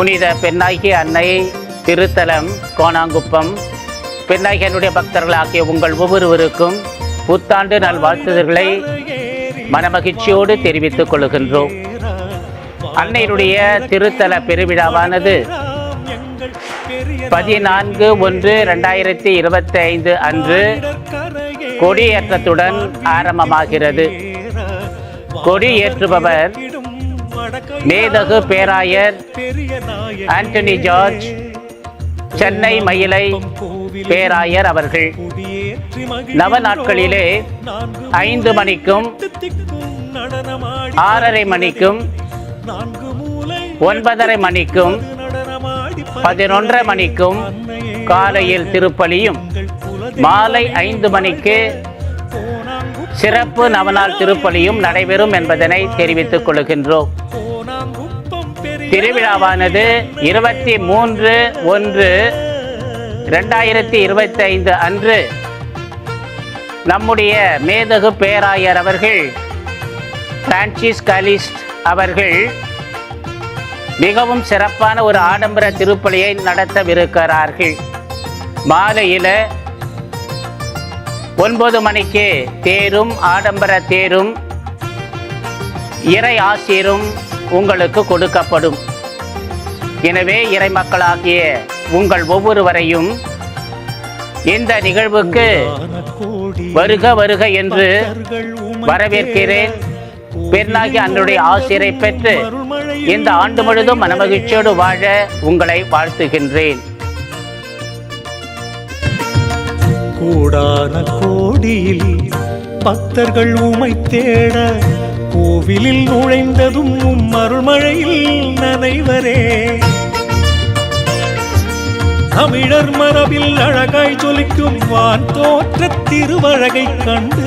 புனித பெண்ணாகி அன்னை திருத்தலம் கோணாங்குப்பம். பெண்ணாகியனுடைய பக்தர்களாகிய உங்கள் ஒவ்வொருவருக்கும் புத்தாண்டு நல்வாழ்த்துதல்களை மனமகிழ்ச்சியோடு தெரிவித்துக் கொள்கின்றோம். அன்னையினுடைய திருத்தல பெருவிழாவானது பதினான்கு ஒன்று ரெண்டாயிரத்தி இருபத்தி ஐந்து அன்று கொடியேற்றத்துடன் ஆரம்பமாகிறது. கொடியேற்றுபவர் மேதகு பேராயர் ஆண்டனி ஜார்ஜ் சென்னை மயிலை பேராயர் அவர்கள். நவ நாட்களிலே ஐந்து மணிக்கும் ஆறரை மணிக்கும் ஒன்பதரை மணிக்கும் பதினொன்றரை மணிக்கும் காலையில் திருப்பலியும் மாலை ஐந்து மணிக்கு சிறப்பு நவநாள் திருப்பலியும் நடைபெறும் என்பதனை தெரிவித்துக் கொள்கின்றோம். திருவிழாவானது இருபத்தி மூன்று ஒன்று ரெண்டாயிரத்தி இருபத்தி ஐந்து அன்று நம்முடைய மேதகு பேராயர் அவர்கள் பிரான்சிஸ் கலிஸ்ட் அவர்கள் மிகவும் சிறப்பான ஒரு ஆடம்பர திருப்பலியை நடத்தவிருக்கிறார்கள். மாலையில் ஒன்பது மணிக்கு தேரும் ஆடம்பர தேரும் இறை ஆசிரும் உங்களுக்கு கொடுக்கப்படும். எனவே இறை மக்களாகிய உங்கள் ஒவ்வொருவரையும் இந்த நிகழ்வுக்கு வருக வருக என்று வரவேற்கிறேன். பெண்ணாகி அன்னுடைய ஆசிரை பெற்று இந்த ஆண்டு முழுதும் மனமகிழ்ச்சியோடு வாழ உங்களை வாழ்த்துகின்றேன். கோடான கோடியில் பக்தர்கள் உமை தேட கோவிலில் நுழைந்ததும் உம் அருள்மழையில் நனைவரே. தமிழர் மரபில் அழகாய் ஜொலிக்கும் வான் தோற்ற திருவழகை கண்டு